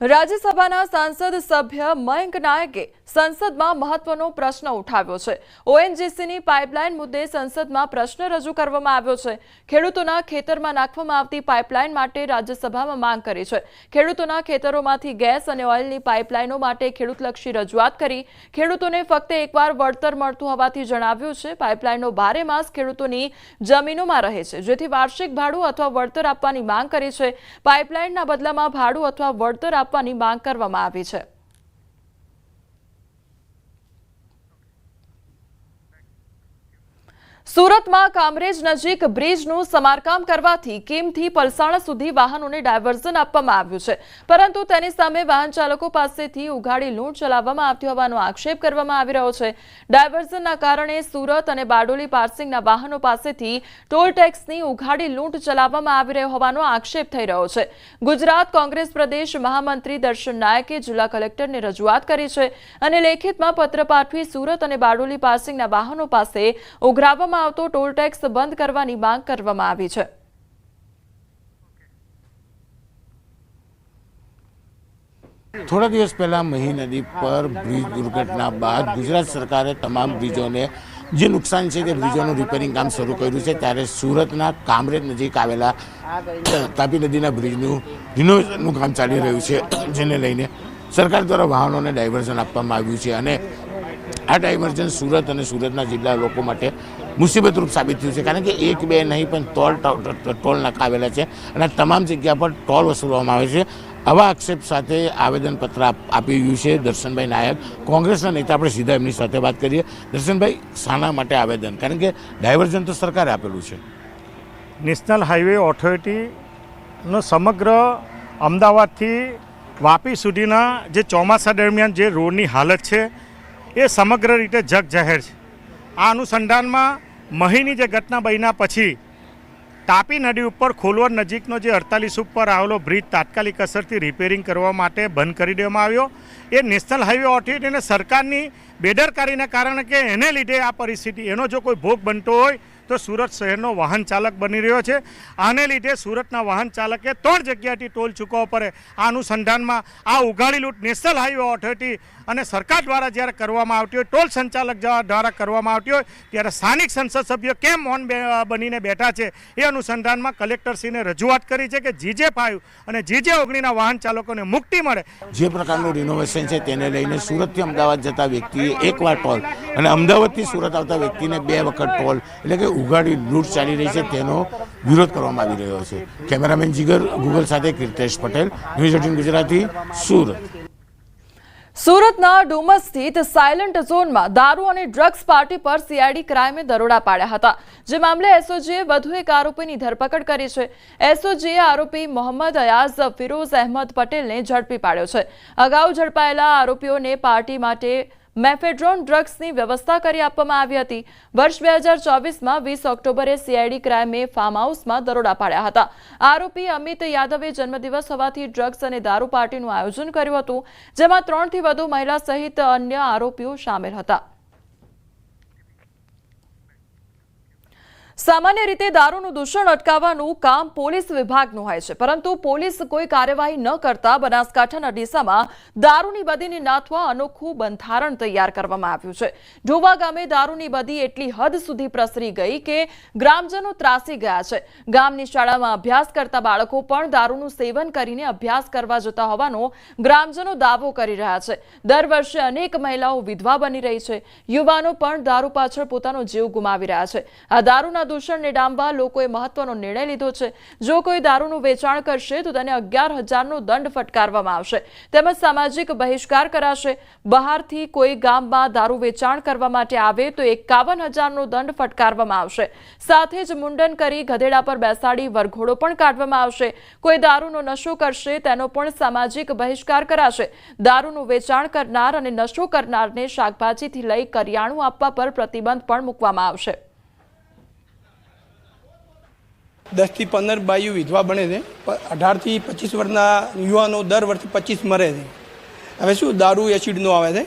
રાજ્યસભાના સાંસદ સભ્ય મયંક નાયકે સંસદમાં મહત્વનો પ્રશ્ન ઉઠાવ્યો છે. ઓએનજીસીની પાઇપલાઇન મુદ્દે સંસદમાં પ્રશ્ન રજૂ કરવામાં આવ્યો છે. ખેડૂતોના ખેતરમાં નાખવામાં આવતી પાઇપલાઇન માટે રાજ્યસભામાં માંગ કરી છે. ખેડૂતોના ખેતરોમાંથી ગેસ અને ઓઇલની પાઇપલાઇનો માટે ખેડૂતલક્ષી રજૂઆત કરી. ખેડૂતોને ફક્ત એકવાર વળતર મળતું હોવાથી જણાવ્યું છે, પાઇપલાઇનો ભારે માસ ખેડૂતોની જમીનોમાં રહે છે, જેથી વાર્ષિક ભાડું અથવા વળતર આપવાની માંગ કરી છે. પાઇપલાઇનના બદલામાં ભાડું અથવા વળતર આપવાની માંગ કરવામાં આવી છે. સુરતમાં કામરેજ નજીક બ્રિજનું સમારકામ કરવાથી કિમથી પલસાણા સુધી વાહનોને ડાયવર્ઝન આપવામાં આવ્યું છે. પરંતુ તેની સામે વાહન ચાલકો પાસેથી ઉઘાડી લૂંટ ચલાવવામાં આવતી હોવાનો આક્ષેપ કરવામાં આવી રહ્યો છે. ડાયવર્ઝનના કારણે સુરત અને બારડોલી પાર્સિંગના વાહનો પાસેથી ટોલ ટેક્સની ઉઘાડી લૂંટ ચલાવવામાં આવી રહ્યો હોવાનો આક્ષેપ થઈ રહ્યો છે. ગુજરાત કોંગ્રેસ પ્રદેશ મહામંત્રી દર્શન નાયકે જિલ્લા કલેક્ટરને રજૂઆત કરી છે અને લેખિતમાં પત્ર પાઠવી સુરત અને બારડોલી પાર્સિંગના વાહનો પાસે ઉઘરાવવામાં આવતો ટોલ ટેક્સ બંધ કરવાની માંગ કરવામાં આવી છે. થોડા દિવસ પહેલા મહી નદી પર બ્રિજ દુર્ઘટના બાદ ગુજરાત સરકારે તમામ બ્રિજોને, જે નુકસાન છે તે બ્રિજોનું રિપેરિંગ કામ શરૂ કર્યું છે, ત્યારે સુરતના કામરેજ નજીક આવેલા તાપી નદીના બ્રિજનું રિનોવેશનનું કામ ચાલી રહ્યું છે, જેને લઈને સરકાર દ્વારા વાહનોને ડાયવર્ઝન આપવામાં આવ્યું છે અને આ ડાયવર્ઝન સુરત અને સુરતના જિલ્લા લોકો માટે મુસીબતરૂપ સાબિત થયું છે. કારણ કે એક, બે નહીં, પણ ટોલ ટોલ નકાવેલા છે અને તમામ જગ્યા પર ટોલ વસૂલવામાં આવે છે. આવા આક્ષેપ સાથે આવેદનપત્ર આપ- રહ્યું છે દર્શનભાઈ નાયક. કોંગ્રેસના નેતા આપણે સીધા એમની સાથે વાત કરીએ. દર્શનભાઈ, શાના માટે આવેદન? કારણ કે ડાયવર્ઝન તો સરકારે આપેલું છે. નેશનલ હાઈવે ઓથોરિટીનો સમગ્ર અમદાવાદથી વાપી સુધીના જે ચોમાસા દરમિયાન જે રોડની હાલત છે, એ સમગ્ર રીતે જગ જાહેર છે. આ અનુસંધાનમાં મહીની જે ઘટના બન્યા પછી તાપી નદી ઉપર ખોલવર નજીકનો જે અડતાલીસ ઉપર આવેલો બ્રિજ તાત્કાલિક અસરથી રિપેરિંગ કરવા માટે બંધ કરી દેવામાં આવ્યો. એ નેશનલ હાઈવે ઓથોરિટી અને સરકારની બેદરકારીને કારણે કે એને લીધે આ પરિસ્થિતિ, એનો જો કોઈ ભોગ બનતો હોય તો સુરત શહેરનો વાહન ચાલક બની રહ્યો છે. આને લીધે સુરતના વાહન ચાલકે ત્રણ જગ્યાથી ટોલ ચૂકવવો પડે. આ અનુસંધાનમાં આ ઉઘાડી લૂંટ નેશનલ હાઈવે ઓથોરિટી અને સરકાર દ્વારા જ્યારે કરવામાં આવતી હોય, ટોલ સંચાલક દ્વારા કરવામાં આવતી હોય, ત્યારે સ્થાનિક સંસદ સભ્યો કેમ મૌન બનીને બેઠા છે એ અનુસંધાનમાં કલેક્ટરશ્રીને રજૂઆત કરી છે કે જીજે ફાઈવ અને જીજે ઓગણીના વાહન ચાલકોને મુક્તિ મળે. જે પ્રકારનું રિનોવેશન છે તેને લઈને સુરતથી અમદાવાદ જતા વ્યક્તિએ એકવાર ટોલ અને અમદાવાદથી સુરત આવતા વ્યક્તિને બે વખત ટોલ. એટલે કે ઉઘાડી લૂંટ ચાલી રહી છે તેનો વિરોધ કરવામાં આવી રહ્યો છે. કેમેરામેન જીગર ગૂગલ સાથે કીર્તેશ પટેલ, ન્યૂઝ એટીન ગુજરાતી, સુરત. સુરતના ડુમસ સ્થિત સાયલન્ટ ઝોનમાં દારૂ અને ડ્રગ્સ પાર્ટી પર સીઆઈડી ક્રાઇમે દરોડા પાડ્યા હતા. જે મામલે એસઓજીએ વધુ એક આરોપીની ધરપકડ કરી છે. એસઓજીએ આરોપી મોહમ્મદ અયાઝ ફિરોઝ અહેમદ પટેલને ઝડપી પાડ્યો છે. અગાઉ ઝડપાયેલા આરોપીઓને પાર્ટી માટે મેફેડ્રોન ડ્રગ્સની વ્યવસ્થા કરી આપવામાં આવી હતી. વર્ષ બે હજાર ચોવીસમાં વીસ ઓક્ટોબરે સીઆઈડી ક્રાઇમે ફાર્મ હાઉસમાં દરોડા પાડ્યા હતા. આરોપી અમિત યાદવે જન્મદિવસ હોવાથી ડ્રગ્સ અને દારૂ પાર્ટીનું આયોજન કર્યું હતું, જેમાં ત્રણથી વધુ મહિલા સહિત અન્ય આરોપીઓ સામેલ હતા. સામાન્ય રીતે દારૂનું દૂષણ અટકાવવાનું કામ પોલીસ વિભાગનું હોય છે, પરંતુ પોલીસ કોઈ કાર્યવાહી ન કરતા બનાસકાંઠાના ડીસામાં દારૂની બદીને નાથવા અનોખું બંધારણ તૈયાર કરવામાં આવ્યું છે. ઢોવા ગામે દારૂની બદી એટલી હદ સુધી પ્રસરી ગઈ કે ગ્રામજનો ત્રાસી ગયા છે. ગામની શાળામાં અભ્યાસ કરતા બાળકો પણ દારૂનું સેવન કરીને અભ્યાસ કરવા જતા હોવાનો ગ્રામજનો દાવો કરી રહ્યા છે. દર વર્ષે અનેક મહિલાઓ વિધવા બની રહી છે. યુવાનો પણ દારૂ પાછળ પોતાનો જીવ ગુમાવી રહ્યા છે. આ દારૂના દૂષણને ડામવા લોકોએ મહત્વનો નિર્ણય લીધો છે. જો કોઈ દારૂનું વેચાણ કરશે, તો તેને અગિયાર હજારનો દંડ ફટકારવામાં આવશે. તેમજ સામાજિક બહિષ્કાર કરાશે. બહારથી કોઈ ગામમાં દારૂ વેચાણ કરવા માટે આવે, તો એકાવન હજારનો દંડ ફટકારવામાં આવશે. સાથે જ મુંડન કરી ગધેડા પર બેસાડી વરઘોડો પણ કાઢવામાં આવશે. કોઈ દારૂનો નશો કરશે, તેનો પણ સામાજિક બહિષ્કાર કરાશે. દારૂનું વેચાણ કરનાર અને નશો કરનારને શાકભાજીથી લઈ કરિયાણું આપવા પર પ્રતિબંધ પણ મૂકવામાં આવશે. દસથી પંદર બાયુ વિધવા બને છે. અઢારથી પચીસ વર્ષના યુવાનો દર વર્ષે પચીસ મરે છે. હવે શું દારૂ એસિડનો આવે છે?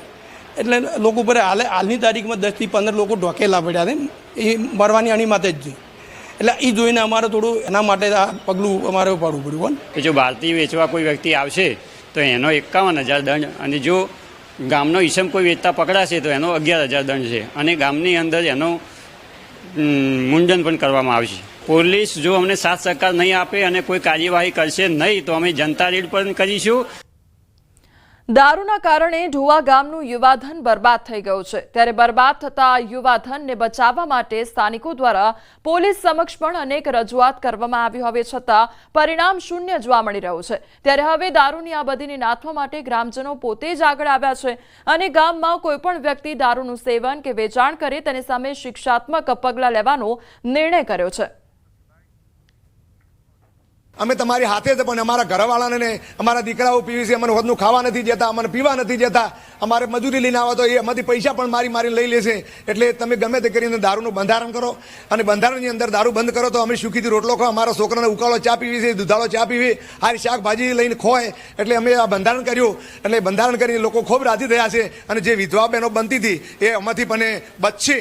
એટલે લોકો પર હાલે, હાલની તારીખમાં દસથી પંદર લોકો ઢોકેલા પડ્યા છે. એ મરવાની આની માથે જ છે. એટલે એ જોઈને અમારે થોડું એના માટે આ પગલું અમારે પાડવું પડ્યું કે જો બહારથી વેચવા કોઈ વ્યક્તિ આવશે, તો એનો એકાવન હજાર દંડ અને જો ગામનો ઈસમ કોઈ વેચતા પકડાશે, તો એનો અગિયાર હજાર દંડ છે. અને ગામની અંદર એનો મુંડન પણ કરવામાં આવશે. પોલીસ જો અમને સાથ સહકાર નહીં આપે અને કોઈ કાર્યવાહી કરશે નહીં, તો અમે જનતા રેડ પણ કરીશું. દારૂના કારણે ઢુવા ગામનું યુવાધન બરબાદ થઈ ગયું છે. ત્યારે બરબાદ થતા યુવાધનને બચાવવા માટે સ્થાનિકો દ્વારા પોલીસ સમક્ષ પણ અનેક રજૂઆત કરવામાં આવી હવે છતાં પરિણામ શૂન્ય જોવા મળી રહ્યું છે. ત્યારે હવે દારૂની આ બધીને નાથવા માટે ગ્રામજનો પોતે જ આગળ આવ્યા છે અને ગામમાં કોઈપણ વ્યક્તિ દારૂનું સેવન કે વેચાણ કરે, તેની સામે શિક્ષાત્મક પગલાં લેવાનો નિર્ણય કર્યો છે. અમે તમારી હાથે છે પણ અમારા ઘરવાળાને અમારા દીકરાઓ પીવી છે અમને હોદનું ખાવા નથી જતા અમને પીવા નથી જતા અમારે મજૂરી લઈને આવો તો એ અમારી પૈસા પણ મારી મારી લઈ લેશે એટલે તમે ગમે તે કરીને દારૂનું બંધારણ કરો અને બંધારણની અંદર દારૂ બંધ કરો તો અમે સુખીથી રોટલો ખાઓ અમારા છોકરાને ઉકાળો ચા પીવી છે, દુધાળો ચા પીવી આ શાકભાજી લઈને ખોય એટલે અમે આ બંધારણ કર્યું. એટલે બંધારણ કરીને લોકો ખૂબ રાજી થયા છે અને જે વિધવા બહેનો બનતી હતી એ આમાંથી પણ બચશે.